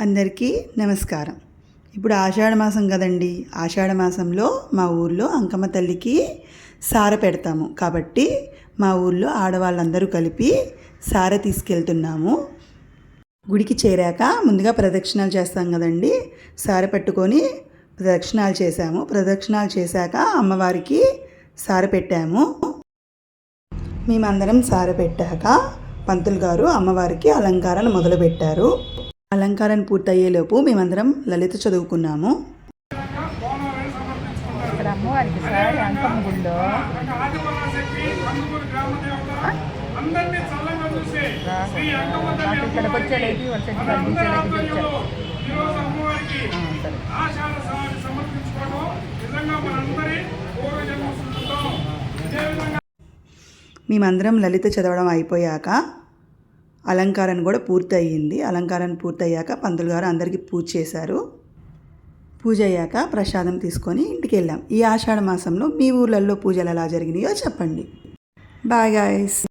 అందరికీ నమస్కారం. ఇప్పుడు ఆషాఢ మాసం కదండి. ఆషాఢ మాసంలో మా ఊర్లో అంకమ్మ తల్లికి సార పెడతాము. కాబట్టి మా ఊర్లో ఆడవాళ్ళందరూ కలిపి సార తీసుకెళ్తున్నాము. గుడికి చేరాక ముందుగా ప్రదక్షిణాలు చేస్తాం కదండి. సార పట్టుకొని ప్రదక్షిణాలు చేశాము. ప్రదక్షిణాలు చేశాక అమ్మవారికి సార పెట్టాము. మేమందరం సార పెట్టాక పంతులు గారు అమ్మవారికి అలంకారాన్ని మొదలుపెట్టారు. అలంకారం పూర్తయ్యేలోపు మేమందరం లలిత చదువుకున్నాము. ఇక్కడ అమ్మవారికి సారి అంకమ్మ గుళ్ళో ఇక్కడికి మేమందరం లలిత చదవడం అయిపోయాక అలంకారం కూడా పూర్తయింది. అలంకారం పూర్తయ్యాక పంతులు గారు అందరికీ పూజ చేశారు. పూజ అయ్యాక ప్రసాదం తీసుకొని ఇంటికి వెళ్ళాం. ఈ ఆషాఢ మాసంలో మీ ఊర్లలో పూజలు ఎలా జరిగినాయో చెప్పండి. Bye guys